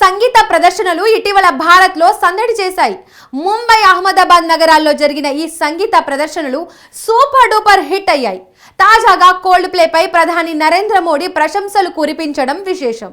సంగీత ప్రదర్శనలు ఇటీవల భారత్లో సందడి చేశాయి. ముంబై అహ్మదాబాద్ నగరాల్లో జరిగిన ఈ సంగీత ప్రదర్శనలు సూపర్ డూపర్ హిట్ అయ్యాయి. తాజాగా కోల్డ్ ప్లేపై ప్రధాని నరేంద్ర మోడీ ప్రశంసలు కురిపించడం విశేషం.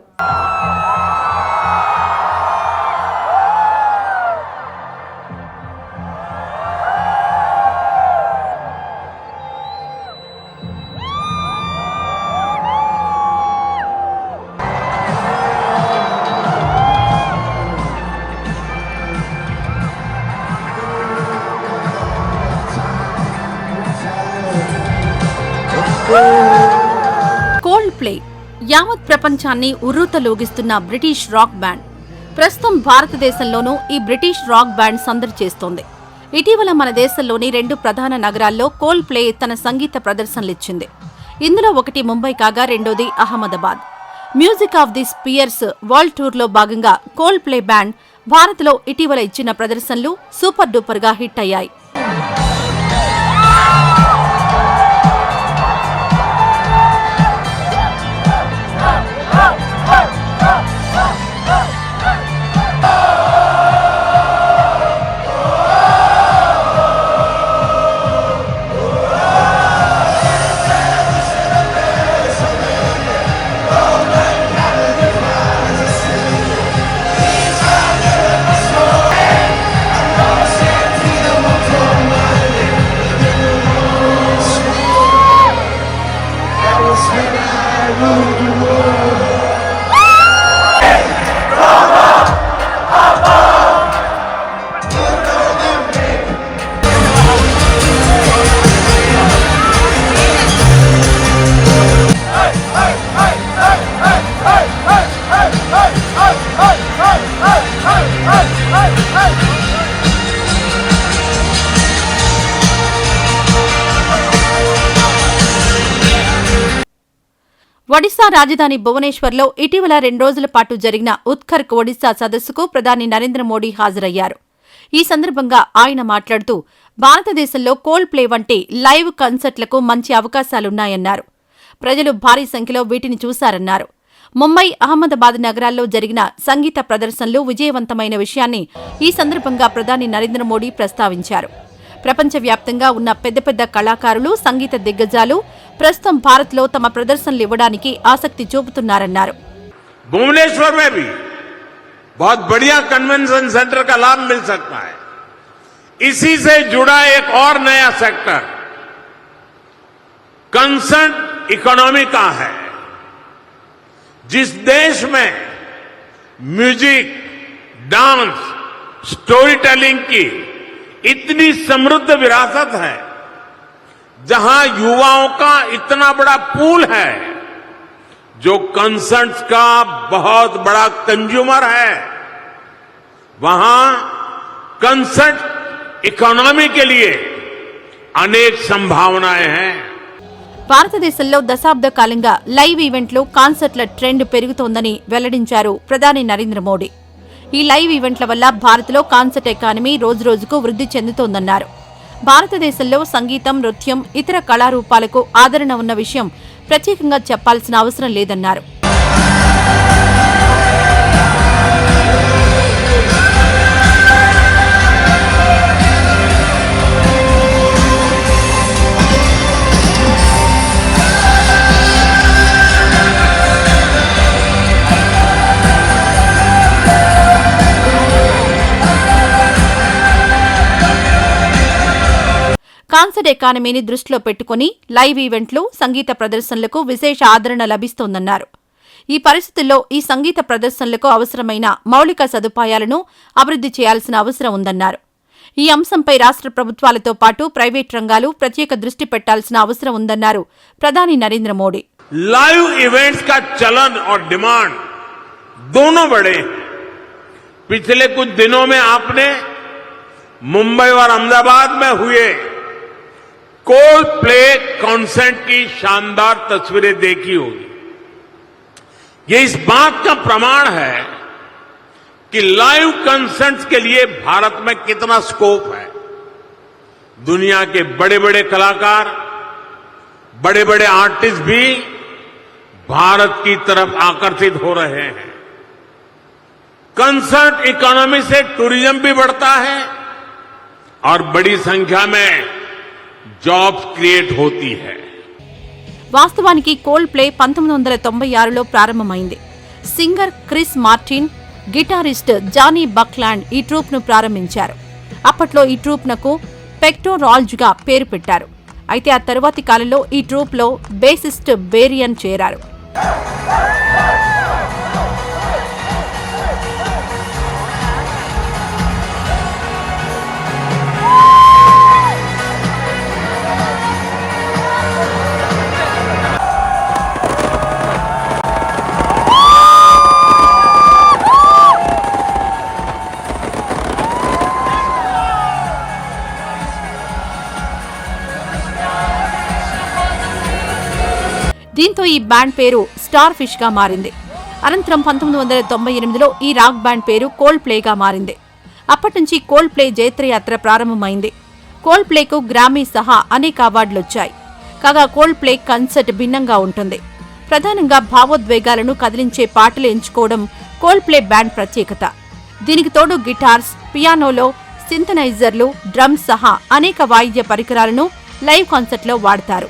కోల్డ్ ప్లే యావత్ ప్రపంచాన్ని ఉర్రూతలోగిస్తున్న బ్రిటిష్ రాక్ బ్యాండ్. ప్రస్తుతం భారతదేశంలోనూ ఈ బ్రిటిష్ రాక్ బ్యాండ్ సందడి చేస్తోంది. ఇటీవల మన దేశంలోని రెండు ప్రధాన నగరాల్లో కోల్డ్ ప్లే తన సంగీత ప్రదర్శనలిచ్చింది. ఇందులో ఒకటి ముంబై కాగా రెండోది Ahmedabad. Music of the spheres world టూర్లో భాగంగా కోల్డ్ ప్లే బ్యాండ్ భారత్లో ఇటీవల ఇచ్చిన ప్రదర్శనలు సూపర్ డూపర్గా హిట్ అయ్యాయి. ఒడిశా రాజధాని భువనేశ్వర్లో ఇటీవల రెండు రోజుల పాటు జరిగిన ఉత్కర్క్ ఒడిశా సదస్సుకు ప్రధాని నరేంద్ర మోడీ హాజరయ్యారు. ఈ సందర్భంగా ఆయన మాట్లాడుతూ భారతదేశంలో కోల్డ్ ప్లే వంటి లైవ్ కన్సర్ట్లకు మంచి అవకాశాలున్నాయన్నారు. ప్రజలు భారీ సంఖ్యలో వీటిని చూశారన్నారు. ముంబై అహ్మదాబాద్ నగరాల్లో జరిగిన సంగీత ప్రదర్శనలు విజయవంతమైన విషయాన్ని ఈ సందర్భంగా ప్రధాని నరేంద్ర మోడీ ప్రస్తావించారు. ప్రపంచవ్యాప్తంగా ఉన్న పెద్ద పెద్ద కళాకారులు సంగీత దిగ్గజాలు ప్రస్తుతం భారత్లో తమ ప్రదర్శనలు ఇవ్వడానికి ఆసక్తి చూపుతున్నారన్నారు भुवनेश्वर में भी बहुत बढ़िया कन्वेंशन सेंटर का लाभ मिल सकता है इसी से जुड़ा एक और नया सेक्टर कंसर्ट इकोनॉमी का है जिस देश में म्यूजिक डांस स्टोरी टेलिंग की इतनी समृद्ध विरासत है जहां युवाओं का इतना बड़ा पूल है जो कंसर्ट्स का बहुत बड़ा कंज्यूमर है वहां कंसर्ट इकोनॉमी के लिए अनेक संभावनाएं हैं భారతదేశంలో దశాబ్ద కాలంగా లైవ్ ఈవెంట్లు కాన్సర్ట్ల ట్రెండ్ పెరుగుతోందని వెల్లడించారు ప్రధాని నరేంద్ర మోడీ ఈ లైవ్ ఈవెంట్ల వల్ల భారత్లో కాన్సర్ట్ ఎకానమీ రోజురోజుకు వృద్ధి చెందుతోందన్నారు భారతదేశంలో సంగీతం నృత్యం ఇతర కళారూపాలకు ఆదరణ ఉన్న విషయం ప్రత్యేకంగా చెప్పాల్సిన అవసరం లేదన్నారు. కాన్సర్ట్ ఎకానమీని దృష్టిలో పెట్టుకుని లైవ్ ఈవెంట్లు సంగీత ప్రదర్శనలకు విశేష ఆదరణ లభిస్తోందన్నారు ఈ పరిస్థితుల్లో ఈ సంగీత ప్రదర్శనలకు అవసరమైన మౌలిక సదుపాయాలను అభివృద్ధి చేయాల్సిన అవసరం ఉందన్నారు ఈ అంశంపై రాష్ట్ర ప్రభుత్వాలతో పాటు ప్రైవేట్ రంగాలు ప్రత్యేక దృష్టి పెట్టాల్సిన అవసరం ఉందన్నారు ప్రధాని నరేంద్ర మోడీ लाइव इवेंट्स का चलन और डिमांड दोनों बढ़े हैं। पिछले कुछ दिनों में आपने मुंबई और अहमदाबाद में हुए कोल प्ले कॉन्सर्ट की शानदार तस्वीरें देखी होगी। ये इस बात का प्रमाण है कि लाइव कंसर्ट्स के लिए भारत में कितना स्कोप है। दुनिया के बड़े बड़े कलाकार बड़े बड़े आर्टिस्ट भी भारत की तरफ़ आकर्षित हो रहे हैं। कंसर्ट इकोनॉमी से टूरिज़्म भी बढ़ता है और बड़ी संख्या में జాబ్స్ క్రియేట్ హోతీ హై వాస్తవానికి కోల్డ్ ప్లే పంతొమ్మిది వందల తొంభై ఆరులో ప్రారంభమైంది. Singer Chris Martin guitarist Jonny Buckland ఈ ట్రూప్ను ప్రారంభించారు. అప్పట్లో ఈ ట్రూప్ నకు పెక్టోరాల్జ్గా పేరు పెట్టారు. అయితే ఆ తరువాతి కాలంలో ఈ ట్రూప్లో బేసిస్ట్ బేరియన్ చేరారు. దీంతో ఈ బ్యాండ్ పేరు స్టార్ ఫిష్గా మారింది. అనంతరం పంతొమ్మిది వందల తొంభై ఎనిమిదిలో ఈ రాక్ బ్యాండ్ పేరు కోల్డ్ ప్లేగా మారింది. అప్పటి నుంచి కోల్డ్ ప్లే జైత్రయాత్ర ప్రారంభమైంది. కోల్డ్ ప్లేకు గ్రామీ సహా అనేక అవార్డులు వచ్చాయి. కాగా కోల్డ్ ప్లే కన్సర్ట్ భిన్నంగా ఉంటుంది. ప్రధానంగా భావోద్వేగాలను కదిలించే పాటలు ఎంచుకోవడం కోల్డ్ ప్లే బ్యాండ్ ప్రత్యేకత. దీనికి తోడు గిటార్స్ పియానోలో సింథనైజర్లు డ్రమ్స్ సహా అనేక వాయిద్య పరికరాలను లైవ్ కాన్సర్ట్లో వాడతారు.